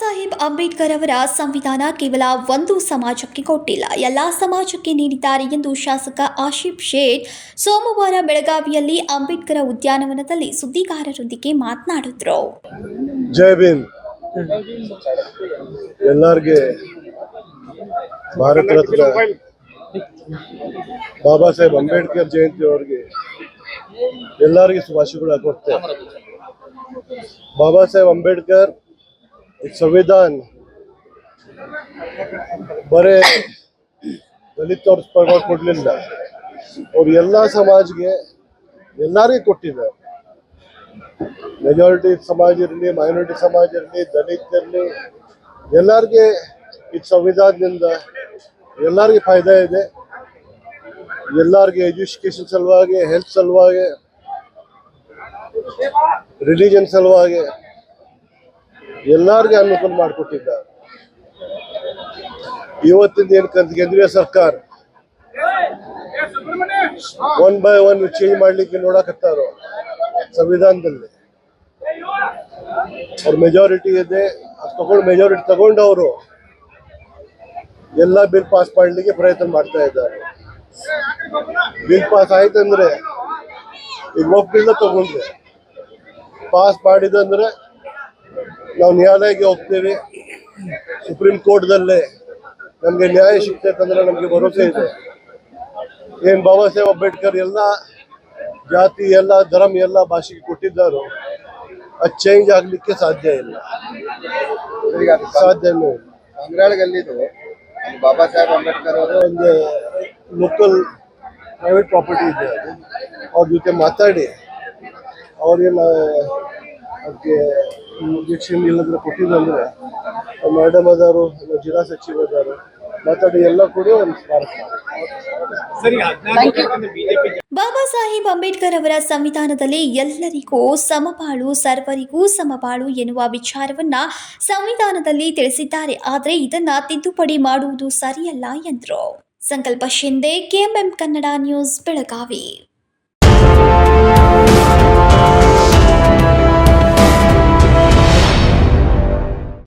ಸಾಹೇಬ್ ಅಂಬೇಡ್ಕರ್ ಅವರ ಸಂವಿಧಾನ ಕೇವಲ ಒಂದು ಸಮಾಜಕ್ಕೆ ಕೊಟ್ಟಿಲ್ಲ. ಎಲ್ಲ ಸಮಾಜಕ್ಕೆ ನೀಡಿದ್ದಾರೆ ಎಂದು ಶಾಸಕ ಆಶಿಫ್ ಶೇಟ್ ಸೋಮವಾರ ಬೆಳಗಾವಿಯಲ್ಲಿ ಅಂಬೇಡ್ಕರ್ ಉದ್ಯಾನವನದಲ್ಲಿ ಸುದ್ದಿಗಾರರೊಂದಿಗೆ ಮಾತನಾಡಿದ್ರು. ಎಲ್ಲರಿಗೆ ಭಾರತ ಬಾಬಾ ಸಾಹೇಬ್ ಅಂಬೇಡ್ಕರ್ ಜಯಂತಿ ಅವರಿಗೆ ಶುಭಾಶಯಗಳು ಕೊಡ್ತೇವೆ ಬಾಬಾ ಸಾಹೇಬ್ ಅಂಬೇಡ್ಕರ್ ಸಂವಿಧಾನ ಬರೇ ದಲಿತವ್ರ ಸ್ಪರ್ಧೆ ಕೊಡ್ಲಿಲ್ಲ. ಅವ್ರು ಎಲ್ಲಾ ಸಮಾಜ್ಗೆ ಎಲ್ಲರಿಗೂ ಕೊಟ್ಟಿದ್ದಾರೆ. ಮೆಜಾರಿಟಿ ಸಮಾಜ ಇರಲಿ ಮೈನಾರಿಟಿ ಸಮಾಜ ಇರಲಿ, ದಲಿತ ಇರಲಿ, ಎಲ್ಲರಿಗೆ ಈ ಸಂವಿಧಾನದಿಂದ ಎಲ್ಲರಿಗೆ ಫಾಯ್ದಾ ಇದೆ. ಎಲ್ಲರಿಗೆ ಎಜುಕೇಶನ್ ಸಲುವಾಗಿ ಹೆಲ್ತ್ ಸಲುವಾಗಿ ರಿಲಿಜನ್ ಸಲುವಾಗಿ. ಎಲ್ಲರಿಗೆ ಅನುಕೂಲ ಮಾಡಿಕೊಟ್ಟಿದ್ದಾರೆ ಇವತ್ತಿಂದ ಏನು ಕೇಂದ್ರೀಯ ಸರ್ಕಾರ? ಒನ್ ಬೈ ಒನ್ ಚೇಂಜ್ ಮಾಡ್ಲಿಕ್ಕೆ ನೋಡಕತ್ತಾರ ಸಂವಿಧಾನದಲ್ಲಿ? ಅವ್ರ ಮೆಜಾರಿಟಿ ಇದೆ, ಅದು ತಗೊಂಡು ಮೆಜಾರಿಟಿ ತಗೊಂಡು ಅವರು ಎಲ್ಲ ಬಿಲ್ ಪಾಸ್ ಮಾಡ್ಲಿಕ್ಕೆ ಪ್ರಯತ್ನ ಮಾಡ್ತಾ ಇದ್ದಾರೆ. ಬಿಲ್ ಪಾಸ್ ಆಯ್ತಂದ್ರೆ ಈಗ ಒಪ್ಪಿಲ್ಲ ತಗೊಂಡ್ರೆ. ಪಾಸ್ ಮಾಡಿದಂದ್ರೆ ನಾವು ನ್ಯಾಯಾಲಯಕ್ಕೆ ಹೋಗ್ತೇವೆ. ಸುಪ್ರೀಂ ಕೋರ್ಟ್ದಲ್ಲೇ ನಮಗೆ ನ್ಯಾಯ ಸಿಗ್ತೈತಂದ್ರೆ ನಮಗೆ ಭರವಸೆ ಇದೆ. ಏನ್ ಬಾಬಾ ಸಾಹೇಬ್ ಅಂಬೇಡ್ಕರ್ ಎಲ್ಲ ಜಾತಿ ಎಲ್ಲ ಧರ್ಮ ಎಲ್ಲ ಭಾಷೆಗೆ ಕೊಟ್ಟಿದ್ದಾರೋ. ಅದು ಚೇಂಜ್ ಆಗಲಿಕ್ಕೆ ಸಾಧ್ಯ ಇಲ್ಲ. ಸಾಧ್ಯ ಸಾಧ್ಯನೂ ಇಲ್ಲ. ಸಂಗ್ರಹಗಲ್ಲಿದು ಬಾಬಾ ಸಾಹೇಬ್ ಅಂಬೇಡ್ಕರ್ ಅವರು ಒಂದು ಲೋಕಲ್ ಪ್ರೈವೇಟ್ ಪ್ರಾಪರ್ಟಿ ಇದೆ ಅದು. ಅವ್ರ ಜೊತೆ ಮಾತಾಡಿ. ಅವ್ರಿಗೆಲ್ಲ ಅದಕ್ಕೆ ಇಂಜೆಕ್ಷನ್ ಇಲ್ಲದ್ರೆ ಕೊಟ್ಟಿದ್ದಂದ್ರೆ ಮೇಡಮ್ ಅದಾರು ಜಿಲ್ಲಾ ಸಚಿವ ಅದಾರು ಮಾತಾಡಿ ಎಲ್ಲ ಕೂಡ ಒಂದು ಸ್ಮಾರಕ. ಬಾಬಾ ಸಾಹೇಬ್ ಅಂಬೇಡ್ಕರ್ ಅವರ ಸಂವಿಧಾನದಲ್ಲಿ ಎಲ್ಲರಿಗೂ ಸಮಬಾಳು ಸರ್ವರಿಗೂ ಸಮಬಾಳು ಎನ್ನುವ ವಿಚಾರವನ್ನ ಸಂವಿಧಾನದಲ್ಲಿ ತಿಳಿಸಿದ್ದಾರೆ. ಆದರೆ ಇದನ್ನ ತಿದ್ದುಪಡಿ ಮಾಡುವುದು ಸರಿಯಲ್ಲ ಎಂದರು. Sankalp Shinde KMM Kannada news Belagavi.